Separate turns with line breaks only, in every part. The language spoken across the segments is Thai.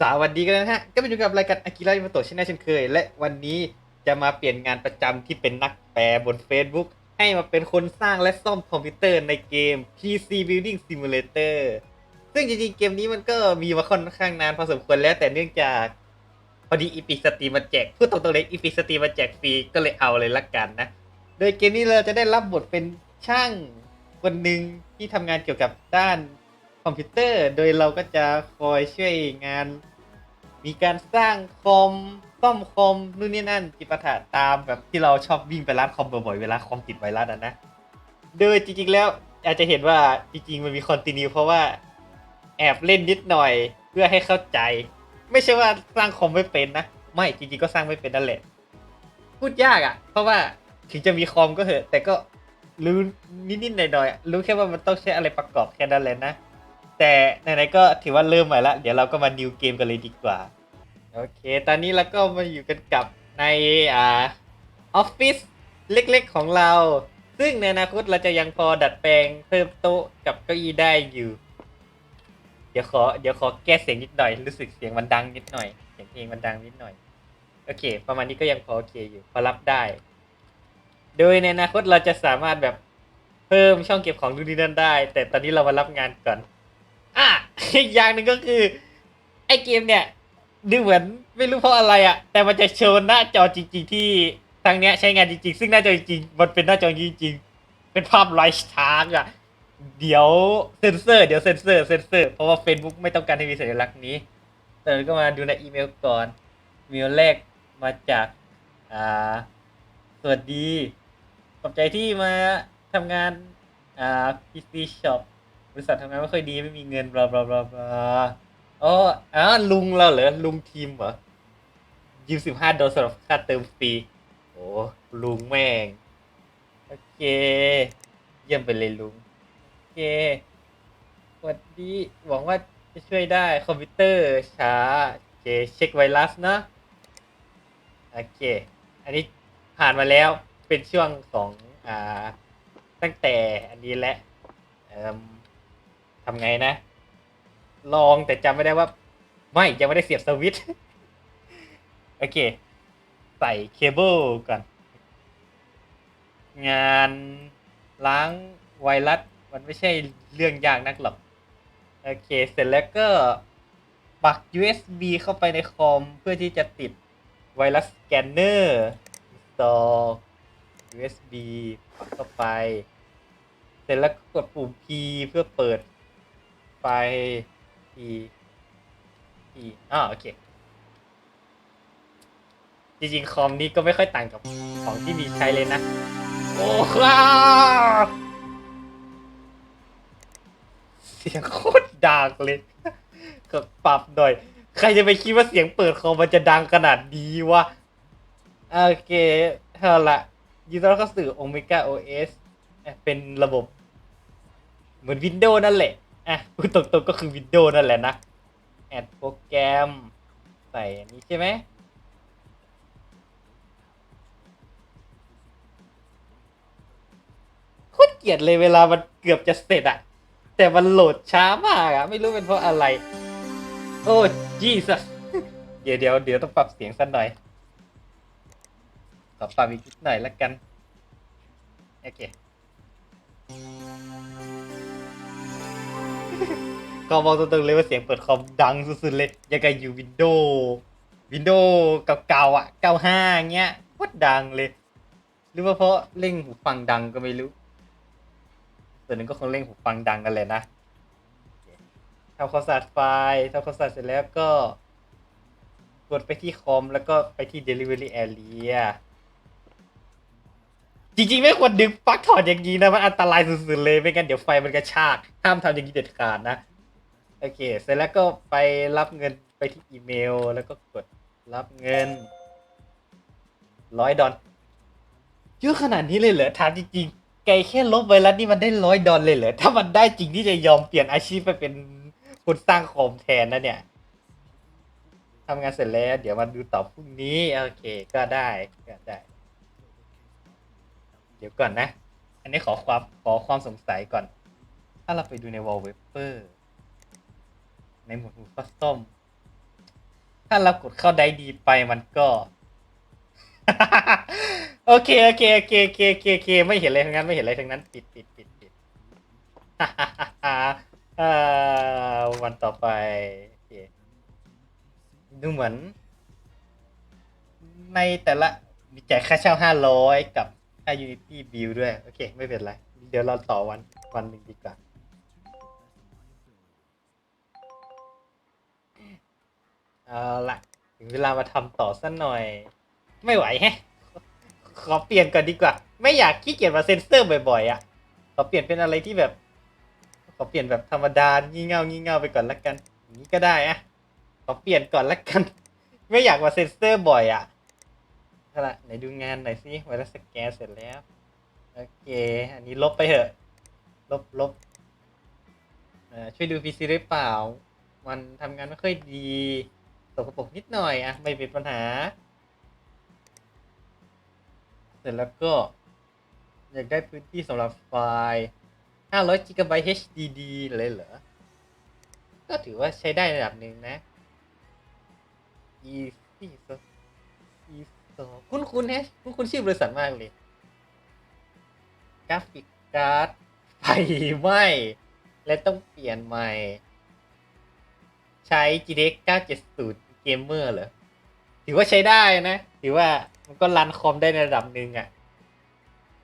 สวัสดีกันนะฮะ ก็มาอยู่กับรายการอากิระอิมโตะเช่นเช่นเคย และวันนี้จะมาเปลี่ยนงานประจำที่เป็นนักแปลบน Facebook ให้มาเป็นคนสร้างและซ่อมคอมพิวเตอร์ในเกม PC Building Simulator ซึ่งจริงๆ เกมนี้มันก็มีมาค่อนข้างนานพอสมควรแล้วแต่เนื่องจาก พอดีอีพิสตรีมมาแจกพูดตรงๆเลยอีพิสตรีมมาแจกฟรีก็เลยเอาเลยละกันนะ โดยเกมนี้เราจะได้รับบทเป็นช่างคนหนึ่งที่ทำงานเกี่ยวกับด้าน คอมพิวเตอร์ โดยเราก็จะคอยช่วยงาน มีการสร้างคอมซ่อมคอมนู่นนี่นั่นจิปาถะตามแบบที่เราชอบวิ่งไปร้านคอมบ่อยๆเวลาคอมติดไวรัสอะนะโดยจริงๆแล้วอาจจะเห็นว่าจริงๆมันมีคอนติเนียเพราะว่าแอบเล่นนิดหน่อยเพื่อให้เข้าใจ ไม่ใช่ว่าสร้างคอมไม่เป็นนะ ไม่จริงๆก็สร้างไม่เป็นนั่นแหละพูดยากอะ่ะ เพราะว่าถึงจะมีคอมก็เถอะแต่ก็รู้นิดๆหน่อยๆรู้แค่ว่ามันต้องใช้อะไรประกอบแค่นั้นแหละนะ แต่ไหนๆก็ถือว่าเริ่มใหม่ละ เดี๋ยวเราก็มานิวเกมกันเลยดีกว่า โอเค ตอนนี้เราก็มาอยู่กันกับในอ่าออฟฟิศเล็กๆของเรา ซึ่งในอนาคตเราจะยังพอดัดแปลงเพิ่มโต๊ะกับเก้าอี้ได้อยู่ เดี๋ยวขอเดี๋ยวขอแก้เสียงนิดหน่อย รู้สึกเสียงมันดังนิดหน่อย เสียงเพลงมันดังนิดหน่อย โอเค ประมาณนี้ก็ยังพอโอเคอยู่ พอรับได้ โดยในอนาคตเราจะสามารถแบบเพิ่มช่องเก็บของดูนี่นั่นได้ แต่ตอนนี้เรามารับงานก่อน อะอีกอย่างหนึ่งก็คือ ไอเกมเนี่ย ดูเหมือนไม่รู้เพราะอะไรอะ่ะ แต่มันจะโชว์หน้าจอจริง ๆ ที่ทางเนี้ยใช้งานจริงๆ ซึ่งหน้าจอจริงๆมันเป็นหน้าจอจริงๆ เป็นภาพไลฟ์ทางอะ เดี๋ยวเซนเซอร์เดี๋ยวเซนเซอร์เซนเซอร์เพราะว่า Facebook ไม่ต้องการให้มีสัญลักษณ์นี้แต่ก็มาดูในอีเมลก่อนอีเมลแรกมาจากอ่าสวัสดีขอบใจที่มาทำงานอ่า PC Shop บริษัททำงานไม่ค่อยดีไม่มีเงินบลาบลาบลาบลาอ๋ออ๋อลุงเราเหรอลุงทีมเหรอยืมสิบห้าดอลสำหรับค่าเติมฟรีโอ้ลุงแม่งโอเค เยี่ยมไปเลยลุงโอเคสวัสดีหวังว่าจะช่วยได้คอมพิวเตอร์ช้าโอเคเช็คไวรัสนะโอเค อันนี้ผ่านมาแล้วเป็นช่วงของอ่าตั้งแต่อันนี้แหละเอ่ม ทำไงนะ ลองแต่จำไม่ได้ว่า ไม่ยังไม่ได้เสียบสวิตช์โอเค ใส่เคเบิลก่อน งานล้างไวรัสมันไม่ใช่เรื่องยากนักหรอก โอเค เสร็จแล้วก็ปัก USB เข้าไปในคอม เพื่อที่จะติดไวรัสสแกนเนอร์ install USB ปักเข้าไป เสร็จแล้วก็กดปุ่ม P เพื่อเปิด ไฟ P P อ่าโอเค จริงๆ คอมนี้ก็ไม่ค่อยต่างกับของที่มีใช้เลยนะ โอ้ว้าเสียงโคตรดังเลยก็ปรับหน่อย ใครจะไปคิดว่าเสียงเปิดคอมมันจะดังขนาดนี้วะ โอเคเอาละยินดีต้อนรับเข้าสู่ Omega OS อะเป็นระบบ เหมือน Windows นั่นแหละ อะพูดตรงๆก็คือ Windows นั่นแหละนะแอดโปรแกรมใส่อันนี้ใช่ไหมโคตรเกลียดเลยเวลามันเกือบจะเสร็จอะแต่มันโหลดช้ามากอะไม่รู้เป็นเพราะอะไร โอ้จีสเดี๋ยวเดี๋ยวเดี๋ยวต้องปรับเสียงสักหน่อยขอปรับอีกนิดหน่อยละกัน โอเค ก็มองตรงๆเลยว่าเสียงเปิดคอมดังสุดๆเลยยังกับอยู่วินโดว์วินโดว์เก่าๆอะ95เงี้ยโคตรดังเลย หรือว่าเพราะเร่งหูฟังดังก็ไม่รู้ ส่วนหนึ่งก็คงเร่งหูฟังดังกันเลยนะทำความสะอาดไฟล์ทำความสะอาดเสร็จแล้วก็ กดไปที่คอมแล้วก็ไปที่ delivery area จริงๆ ไม่ควรดึงปลั๊กถอดอย่างนี้นะ มันอันตรายสุดๆเลย ไม่งั้นเดี๋ยวไฟมันกระชาก ห้ามทำอย่างนี้เด็ดขาดนะ โอเค เสร็จแล้วก็ไปรับเงินไปที่อีเมล แล้วก็กดรับเงินร้อยดอลเยอะขนาดนี้เลยเหรอถามจริงๆไกลแค่ลบไวรัสนี่มันได้ร้อยดอลเลยเหรอถ้ามันได้จริงที่จะยอมเปลี่ยนอาชีพไปเป็นคนสร้างคอมแทนนะเนี่ยทำงานเสร็จแล้ว เดี๋ยวมาดูต่อพรุ่งนี้โอเค ก็ได้ก็ได้ เดี๋ยวก่อนนะ อันนี้ขอความขอความสงสัยก่อน ถ้าเราไปดูใน wallpaper ในหมวดหมู่คัสตอมถ้าเรากดเข้าได้ดีไปมันก็ โอเคโอเคโอเคโอเคโอเคโอเคไม่เห็นอะไรทั้งนั้นไม่เห็นอะไรทั้งนั้น ปิดปิดปิดปิด อ่าวันต่อไปโอเคดูเหมือน ในแต่ละมีจ่ายค่าเช่าห้าร้อยกับค่า Unity Bill ด้วย โอเค ไม่เป็นไร เดี๋ยวเราต่อวันวันหนึ่งดีกว่า เอาละถึงเวลามาทำต่อสักหน่อย ไม่ไหวแฮะ ขอเปลี่ยนก่อนดีกว่า ไม่อยากขี้เกียจมาเซ็นเซอร์บ่อยๆอะ ขอเปลี่ยนเป็นอะไรที่แบบ ขอเปลี่ยนแบบธรรมดางี่เง่างี่เง่าไปก่อนละกันอย่างนี้ก็ได้อะ ขอเปลี่ยนก่อนละกัน ไม่อยากมาเซ็นเซอร์บ่อยอะเอาละไหนดูงานหน่อยสิไวรัสแกนเสร็จแล้ว โอเค อันนี้ลบไปเถอะ ลบลบอ่อช่วยดูพีซีได้เปล่า มันทำงานไม่ค่อยดี ตกกระปรกนิดหน่อยอะไม่เป็นปัญหา เสร็จแล้วก็ อยากได้พื้นที่สำหรับไฟล์500 GB HDD เลยเหรอ ก็ถือว่าใช้ได้ระดับหนึ่งนะ Easy so Easy so คุ้นคุ้นๆแฮะคุ้นคุ้นๆชื่อบริษัทมากเลย กราฟิกการ์ดไฟไหม้และต้องเปลี่ยนใหม่ ใช้ GTX 970 Gamer เหรอ ถือว่าใช้ได้นะ ถือว่ามันก็รันคอมได้ในระดับหนึ่งอะ่ะ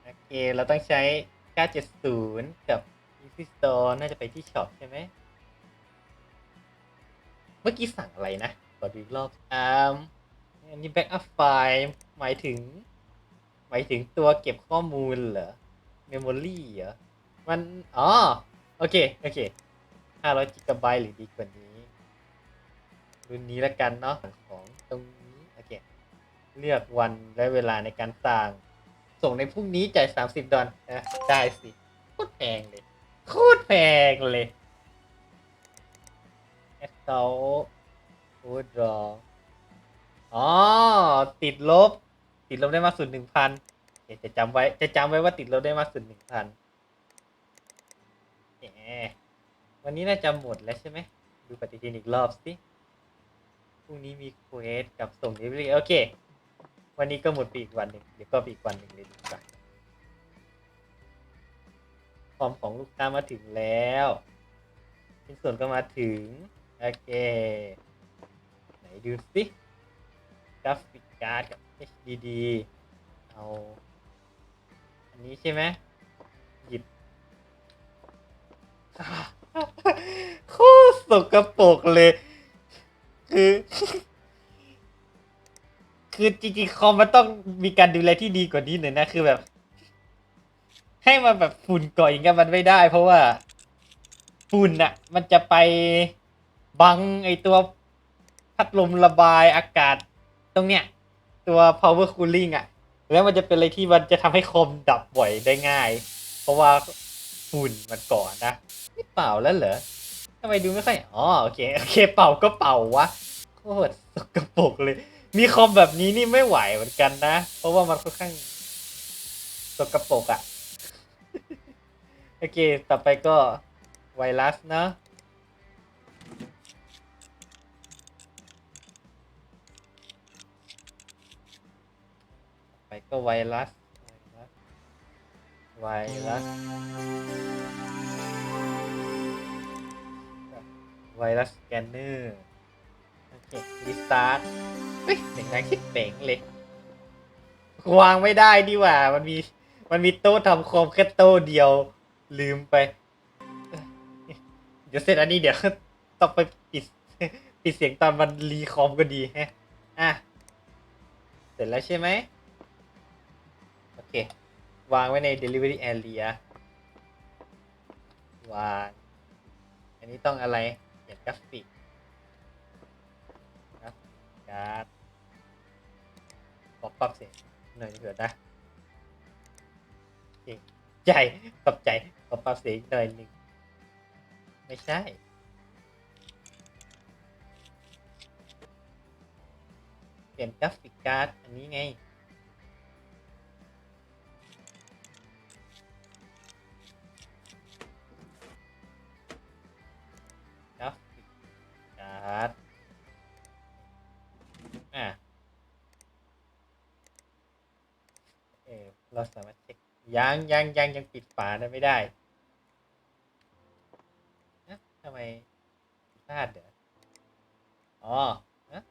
โอเค เราต้องใช้ 970 กับ Easy Store น่าจะไปที่ช็อปใช่ไหม เมื่อกี้สั่งอะไรนะขอดูอีกรอบอ่าอันนี้ backup file หมายถึง หมายถึงตัวเก็บข้อมูลเหรอ memory เหรอ มัน อ๋อ โอเค โอเค500กิกะไบต์หรือดีกว่านี้ รุ่นนี้ล้วกันเนาะของตรงนี้โอเคเลือกวันและเวลาในการสั่งส่งในพรุ่งนี้จ่าย30 ดอลลาร์ได้สิโคตรแพงเลยโคตรแพงเลยแอดเซลโอ้ดรออ๋อ ติดลบ ติดลบได้มากสุดหนึ่งพันจะจำไว้ จะจำไว้ว่าติดลบได้มากสุดหนึ่งพันแหมวันนี้น่าจะหมดแล้วใช่ไหม ดูปฏิทินอีกรอบสิ รุ่งนี้มีเควสกับส่งเดลิเวอรี่โอเค วันนี้ก็หมดไปอีกวันหนึ่งเดี๋ยวก็ไปอีกวันหนึ่งเลยดีกว่าฟอร์มของลูกค้ามาถึงแล้วชิ้นส่วนก็มาถึง โอเค ไหนดูสิกราฟิกการ์ดกับ HDD เอา อันนี้ใช่ไหมหยิบโคตรสกปรกเลย คือ คือจริงๆคอมมันต้องมีการดูแลที่ดีกว่านี้หน่อยนะ คือแบบ ให้มันแบบฝุ่นก่อยอย่างเงี้ยมันไม่ได้ เพราะว่า ฝุ่นอะมันจะไปบังไอตัวพัดลมระบายอากาศ ตรงเนี้ย ตัว power cooling อะแล้วมันจะเป็นอะไรที่มันจะทำให้คอมดับบ่อยได้ง่าย เพราะว่าฝุ่นมันก่อนนะนี่เปล่าแล้วเหรอ ทำไมดูไม่ค่อยอ๋อโอเคโอเคเป่าก็เป่าวะโคตรสกปรกเลย มีคอมแบบนี้นี่ไม่ไหวเหมือนกันนะ เพราะว่ามันค่อนข้างสกปรกอะโอเค ต่อไปก็ไวรัสเนอะไปก็ไวรัส ไวรัส ไวรัส ไวรัสแกนเนอร์โอเครีสตาร์ทเฮ้ยเสียงดังชิบเป่งเลยวางไม่ได้ดีกว่า มันมี มันมีโต๊ะทำคอมแค่โต๊ะเดียว ลืมไป เดี๋ยวเสร็จอันนี้เดี๋ยวต้องไปปิด ปิดเสียงตอนมันรีคอมก็ดีแฮะ อะ เสร็จแล้วใช่ไหม โอเค วางไว้ใน delivery area วาง อันนี้ต้องอะไร ขียนกราฟิกกราฟิการ์ดขอปรับเสียงหน่อยเถอะนะโอเคใจขอบใจขอปรับเสียงหน่อยหนึ่งไม่ใช่เปลี่ยนกราฟิกการ์ดอันนี้ไง ยังยังยังยังปิดฝาได้ไม่ได้เอ๊ะทำไมพลาดเดี๋ยวอ๋อฮะ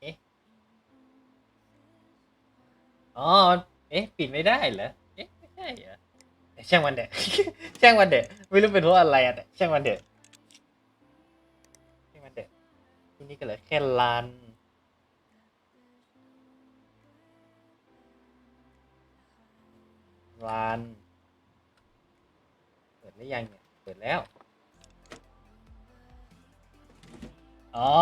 เอ๊ะอ๋อเอ๊ะปิดไม่ได้เหรอเอ๊ะไม่ใช่เหรอแช่างมันเด็ดช่างมันเด็ดไม่รู้เป็นเพราะอะไรอะแต่ช่างมันเด็ดช่างมันเด็ดที่นี่ก็เหลือแค่ลาน ลานเปิดหรือยังเนี่ย เปิดแล้ว อ๋อ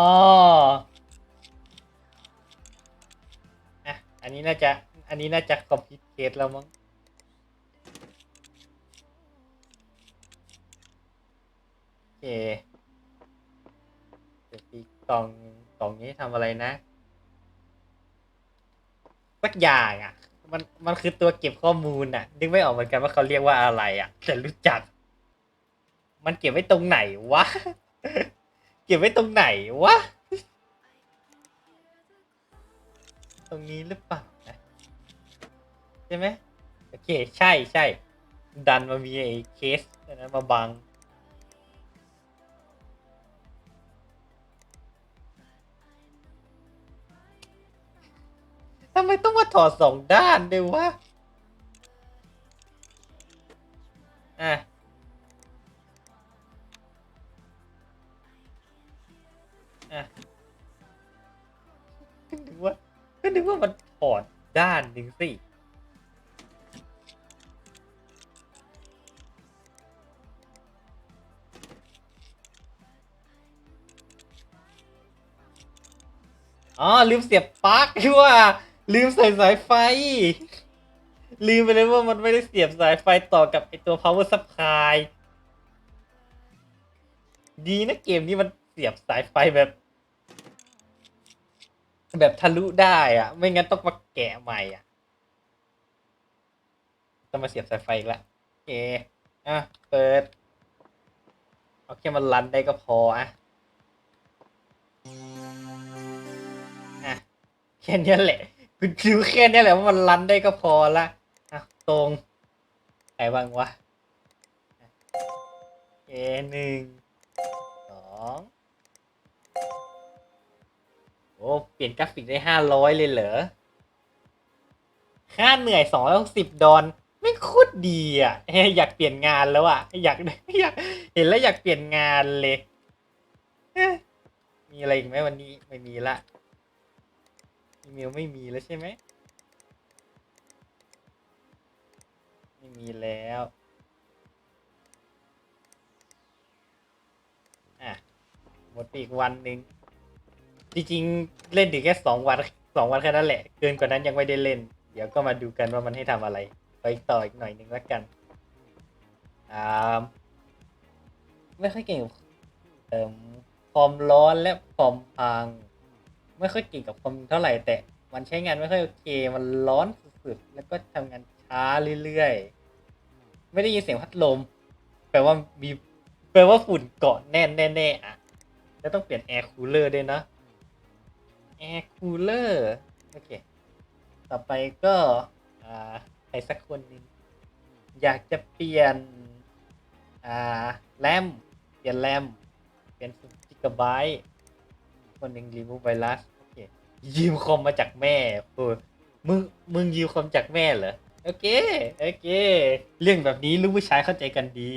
อะอันนี้น่าจะ อันนี้น่าจะคอมพิวเตแล้วมั้งโอเคเดี๋ยวปีกล่องกล่องนี้ทำอะไรนะสักอย่างอะ มันมันคือตัวเก็บข้อมูลอะ นึกไม่ออกเหมือนกันว่าเขาเรียกว่าอะไรอะ แต่รู้จัก มันเก็บไว้ตรงไหนวะ เก็บไว้ตรงไหนวะ ตรงนี้หรือเปล่านะใช่ไหมโอเค ใช่ใช่ดันมามีไอ้เคสอันนั้นมาบัง ทำไมต้องมาถอดสองด้านด้วยวะ อะ อะก็นึกว่าก็นึกว่ามันถอดด้านหนึ่งสิ อ๋อ ลืมเสียบปลั๊กที่ว่า ลืมใส่สายไฟ ลืมไปเลยว่ามันไม่ได้เสียบสายไฟต่อกับไอตัว power supply ดีนะเกมนี้มันเสียบสายไฟแบบ แบบทะลุได้อะไม่งั้นต้องมาแกะใหม่อะต้องมาเสียบสายไฟอีกละโอเคอะ เปิด เอาแค่มันรันได้ก็พออะอะ แค่นี้แหละ กูดูแค่เนี้ยแหละว่ามันรันได้ก็พอละอะตรงไหนบ้างวะอะโอหนึ่งสองโอ้เปลี่ยนกราฟิกได้ห้าร้อยเลยเหรอค่าเหนื่อยสองร้อยหกสิบดอลไม่โคตรดีอะอยากเปลี่ยนงานแล้วอะอยากอยากเห็นแล้วอยากเปลี่ยนงานเลยมีอะไรอีกไหมวันนี้ไม่มีละ อีเมลไม่มีแล้วใช่ไหม ไม่มีแล้ว อะ หมดอีกวันหนึ่ง จริงๆ เล่นถึงแค่สองวันสองวันแค่นั้นแหละ เกินกว่านั้นยังไม่ได้เล่น เดี๋ยวก็มาดูกันว่ามันให้ทำอะไร ไปต่ออีกหน่อยหนึ่งแล้วกัน อ่า ไม่ค่อยเก่งเอ่มความร้อนและความพัง ไม่ค่อยเก่งกับคอมเท่าไหร่แต่มันใช้งานไม่ค่อยโอเค มันร้อนสุดๆแล้วก็ทำงานช้าเรื่อยๆ ไม่ได้ยินเสียงพัดลม แปลว่ามีแปลว่าฝุ่นเกาะแน่นแน่ๆอะแล้วต้องเปลี่ยนแอร์คูลเลอร์ด้วยนะแอร์คูลเลอร์โอเค ต่อไปก็อ่าใครสักคนนึงอยากจะเปลี่ยนอ่าแรมเปลี่ยนแรมเปลี่ยนกิกะไบต์ คนหนึ่งรีมูฟไวรัสโอเคยืมคอมมาจากแม่โอ้ยมึงมึงยืมคอมจากแม่เหรอโอเคโอเค เรื่องแบบนี้ลูกผู้ชายเข้าใจกันดี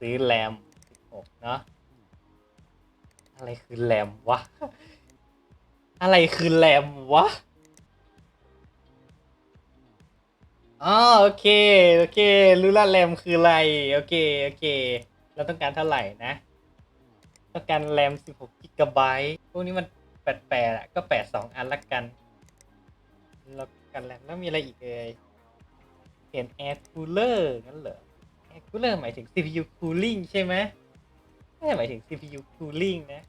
ซื้อแรม16เนาะอะไรคือแรมวะ อะไรคือแรมวะ อ๋อโอเคโอเครู้ละแรมคืออะไรโอเคโอเค เราต้องการเท่าไหร่นะ ต้องการแรม 16กิกะไบต์พวกนี้มันแปดแปดอะก็แปดสองอันละกันแล้วกันแรมแล้วมีอะไรอีกเอ่ยเปลี่ยน air cooler งั้นเหรอ air cooler หมายถึง CPU cooling ใช่ไหมไม่หมายถึง CPU cooling นะ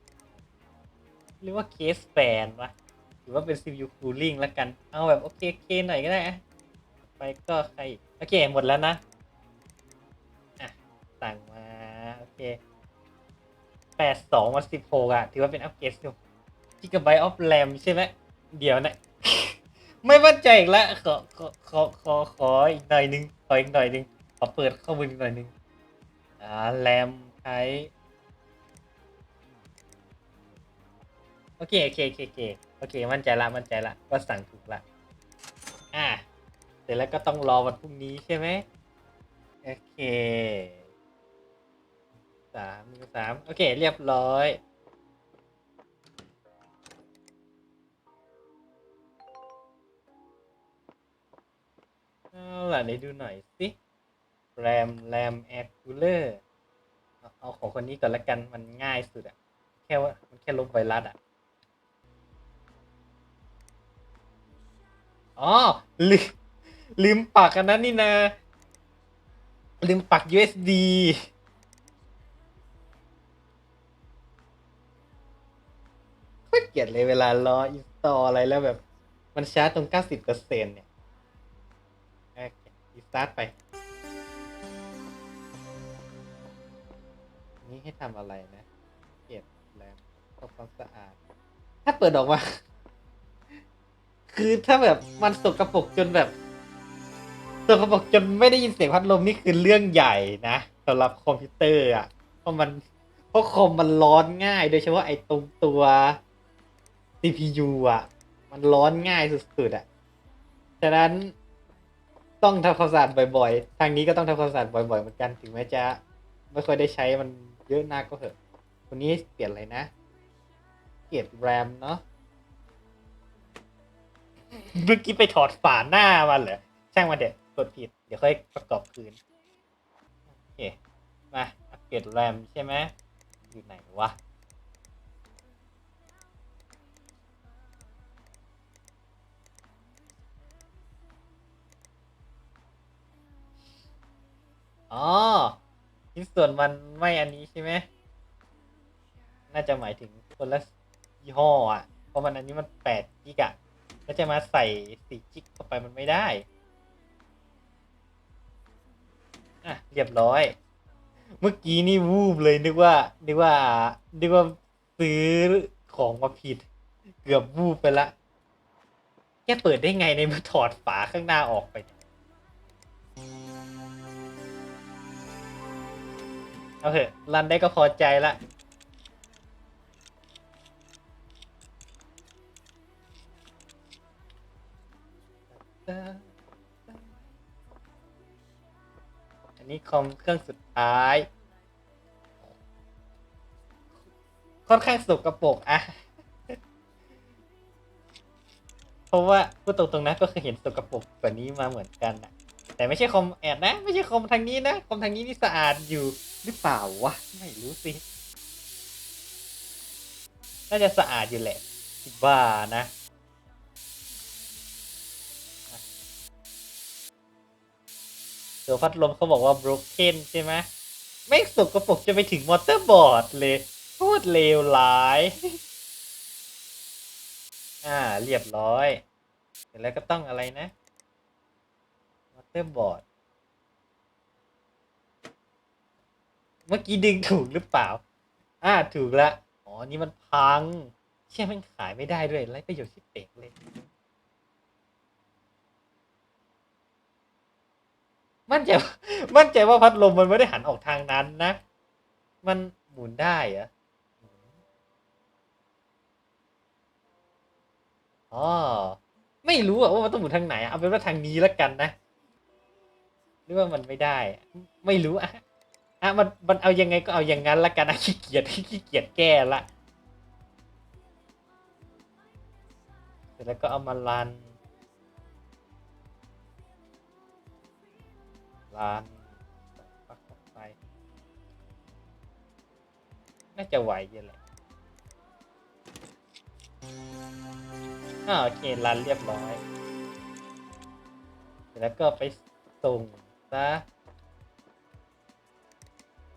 หรือว่า case fan วะหรือว่าเป็น CPU cooling ละกัน เอาแบบโอเคโอเคหน่อยก็ได้อะ ไปก็ใครโอเคหมดแล้วนะอะสั่งมาโอเคแปดสองวันสิบหกอะถือว่าเป็นอัปเกรดอยู่กิกะไบต์ออฟแรมใช่ไหมเดี๋ยวนะไม่มั่นใจอีกแล้วขอขอขอขอขออีกหน่อยนึงขออีกหน่อยนึงขอเปิดข้อมูลอีกหน่อยนึงอ่าแรมใช้โอเคโอเคโอเคโอเคโอเคมั่นใจละมั่นใจละว่าสั่งถูกละอ่า ร็จแล้วก็ต้องรอวันพรุ่งนี้ใช่ไหมโอเคสามหนึ่งสามโอเค เรียบร้อย เอาล่ะไหนดูหน่อยสิแรมแรมแอคคูลเลอร์เอาของคนนี้ก่อนละกันมันง่ายสุดอะแค่ว่ามันแค่ลบไวรัสอะอ๋อลืม ลืมปักอันนั้นนี่นะ ลืมปัก USB โคตรเกลียดเลยเวลารออินสตออะไรแล้วแบบ มันช้าตรง 90%เนี่ยโอเครีสตาร์ทไป นี่ให้ทำอะไรนะ เก็บแรมทำความสะอาด ถ้าเปิดออกมา คือถ้าแบบมันสกรปรกจนแบบ สกรปรกจนไม่ได้ยินเสียงพัดลมนี่คือเรื่องใหญ่นะสำหรับคอมพิวเตอร์อะเพราะมันเพราะคอมมันร้อนง่าย โดยเฉพาะไอ้ตรงตัว CPU อะ มันร้อนง่ายสุดๆอะฉะนั้นต้องทำความสะอาดบ่อยๆ ทางนี้ก็ต้องทำความสะอาดบ่อยๆ เหมือนกัน ถึงแม้จะไม่ค่อยได้ใช้มันเยอะนักก็เถอะ วันนี้เปลี่ยนอะไรนะ เปลี่ยนแรมเนาะ เมื่อกี้ไปถอดฝาหน้ามันเหรอ ช่างมันเด็ด ดผิด เดี๋ยวค่อยประกอบคืน โอเค มาอัปเกรดแรมใช่ไหมอยู่ไหนวะอ๋อชิ้นส่วนมันไม่อันนี้ใช่ไหม น่าจะหมายถึงคนละยี่ห้ออะ เพราะมันอันนี้มันแปดกิกอะแล้วจะมาใส่สี่กิกเข้าไปมันไม่ได้ อะเรียบร้อย เมื่อกี้นี่วูบเลยนึกว่านึกว่านึกว่าซื้อของมาผิด เกือบวูบไปละแกเปิดได้ไงในเมื่อถอดฝาข้างหน้าออกไปเนี่ยเอาเถอะรันได้ก็พอใจละ อันนี้คอมเครื่องสุดท้าย ค่อนข้างสกปรกอะเพราะว่าพูดตรงๆนะก็เคยเห็นสกปรกกว่านี้มาเหมือนกันอะแต่ไม่ใช่คอมแอดนะ ไม่ใช่คอมทางนี้นะคอมทางนี้นี่สะอาดอยู่หรือเปล่าวะไม่รู้สิน่าจะสะอาดอยู่แหละคิดว่านะ ตัวพัดลมเขาบอกว่า broken ใช่ไหมไม่สกปรกจะไปถึงมอเตอร์บอร์ดเลยโคตรเลวร้าย อ่า เรียบร้อยเสร็จแล้วก็ต้องอะไรนะมอเตอร์บอร์ด เมื่อกี้ดึงถูกหรือเปล่า อ่า ถูกละ อ๋อ นี่มันพัง เชื่อมันขายไม่ได้ด้วย ไรประโยชน์ที่เป่งเลย มั่นใจมั่นใจว่าพัดลมมันไม่ได้หันออกทางนั้นนะ มันหมุนได้เหรอะอ๋อไม่รู้อะว่ามันต้องหมุนทางไหนอะเอาเป็นว่าทางนี้แล้วกันนะหรือว่ามันไม่ได้ ไม่รู้อะอะมันมันเอายังไงก็เอาอย่างนั้นละกันนะขี้เกียจขี้เกียจแก้ละเสร็จแล้วก็เอามารัน รันปักเข้าไป น่าจะไหวอยู่แหละอ่าโอเครันเรียบร้อย แล้วก็ไปส่งซะ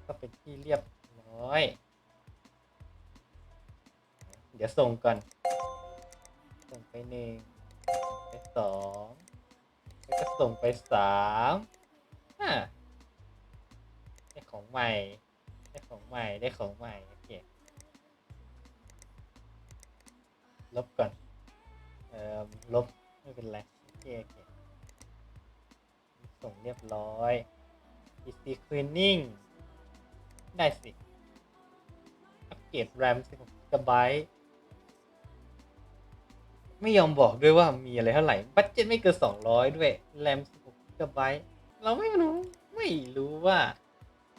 ก็เป็นที่เรียบร้อย เดี๋ยวส่งก่อน ส่งไปหนึ่งไปสองแล้วก็ส่งไปสาม ไอของใหม่ ได้ของใหม่ ได้ของใหม่ โอเค ลบก่อน เอ่อ ลบ ไม่เป็นไร โอเค โอเค ส่งเรียบร้อย PC cleaning ได้สิ อัปเกรด RAM 16 GB ไม่ยอมบอกด้วยว่ามีอะไรเท่าไหร่ บัตเจ็ตไม่เกิน200 ด้วย RAM 16 GB เราไม่รู้ ไม่รู้ว่า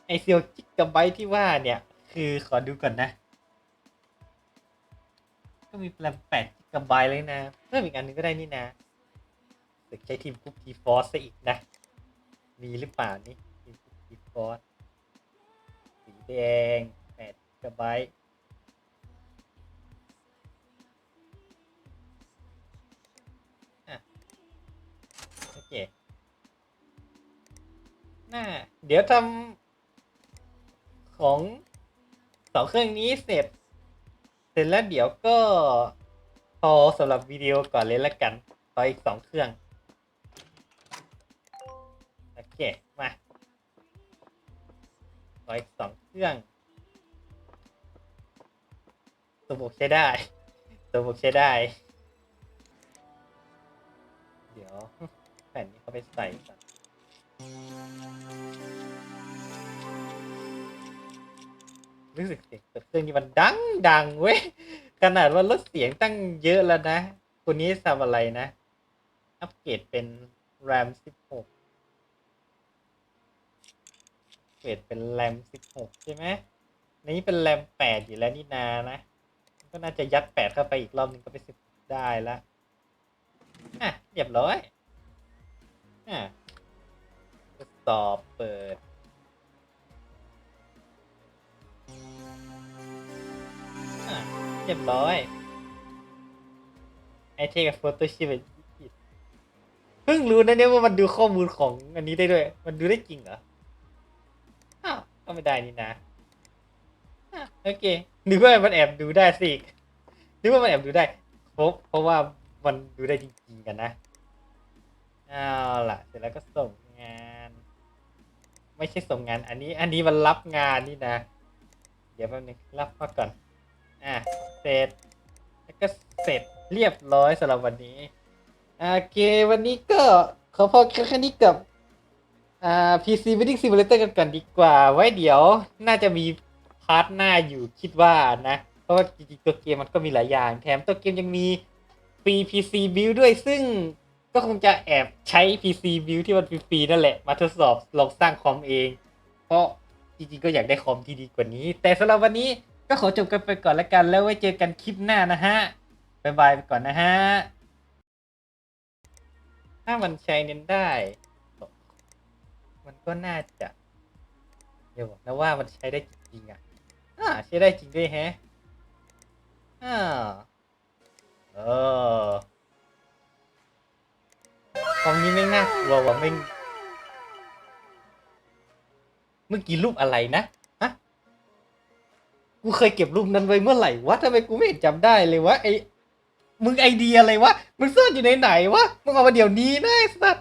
ไอเซียวจิกะไบต์ที่ว่าเนี่ย คือขอดูก่อนนะ ก็มีแรม8จิกะไบต์เลยนะ เพิ่มอีกอันหนึงก็ได้นี่นะสึกใช้ทีมกุ๊ปทีฟอสซะอีกนะ มีหรือเปล่านี่ทีมกุ๊ปทีฟอสสีแดง8จิกะไบต์อะโอเค น่าเดี๋ยวทำของสองเครื่องนี้เสร็จ เสร็จแล้วเดี๋ยวก็พอสำหรับวิดีโอก่อนเลยละกันพออีกสองเครื่อง โอเค มาพออีกสองเครื่องตัวบวกใช้ได้ตัวบวกใช้ได้ เดี๋ยวแผ่นนี้เขาไปใส่ก่อน รู้สึกเสียงเปิดเครื่องนี้มันดังดังเว้ย ขนาดว่าลดเสียงตั้งเยอะแล้วนะ คนนี้ทำอะไรนะ อัปเกรดเป็น RAM 16เกรดเป็น RAM 16 ใช่ไหมนี้เป็น RAM 8 อยู่แล้วนี่นานะ ก็น่าจะยัด 8 เข้าไปอีกรอบนึงก็เป็น10ได้ละอะเรียบร้อย อะ สอบเปิด อะเรียบร้อย ไอเทกับโฟโต้ชิปเพิ่งรู้นะเนี่ยว่ามันดูข้อมูลของอันนี้ได้ด้วย มันดูได้จริงเหรอ อ้าวก็ไม่ได้นี่นะอะโอเคนึกว่ามันแอบดูได้สินึกว่ามันแอบดูได้ เพราะเพราะว่ามันดูได้จริงๆกันนะ เอาล่ะ เสร็จแล้วก็ส่งงาน ไม่ใช่ส่งงาน อันนี้ อันนี้มันรับงานนี่นะ เดี๋ยวแป๊บนึงรับมาก่อน อะ เสร็จ แล้วก็เสร็จเรียบร้อยสำหรับวันนี้ โอเค วันนี้ก็ขอพอแค่นี้กับอ่า PC Wedding Simulator กันก่อนดีกว่า ไว้เดี๋ยวน่าจะมีพาร์ทหน้าอยู่คิดว่านะ เพราะว่าจริงๆตัวเกมมันก็มีหลายอย่าง แถมตัวเกมยังมีฟรี PC Build ด้วยซึ่ง ก็คงจะแอบใช้ PC Build ที่มันฟรีๆนั่นแหละ มาทดสอบลองสร้างคอมเอง เพราะจริงๆก็อยากได้คอมที่ดีกว่านี้ แต่สำหรับวันนี้ก็ขอจบกันไปก่อนแล้วกัน แล้วไว้เจอกันคลิปหน้านะฮะบ๊ายบายไปก่อนนะฮะ ถ้ามันใช้เน้นได้ มันก็น่าจะเดี๋ยวบอกนะว่ามันใช้ได้จริงๆอะอ่าใช้ได้จริงด้วยแฮะอ่าเออ คอมนี้ไม่งน่ากลัวว่ะไม่งเมื่อกี้รูปอะไรนะฮะกูเคยเก็บรูปนั้นไว้เมื่อไหร่วะทำไมกูไม่เห็นจำได้เลยวะไอมึงไอเดียอะไรวะมึงซ่อนอยู่ในไหนวะมึงเอามาเดี๋ยวนี้นะไอ้สัส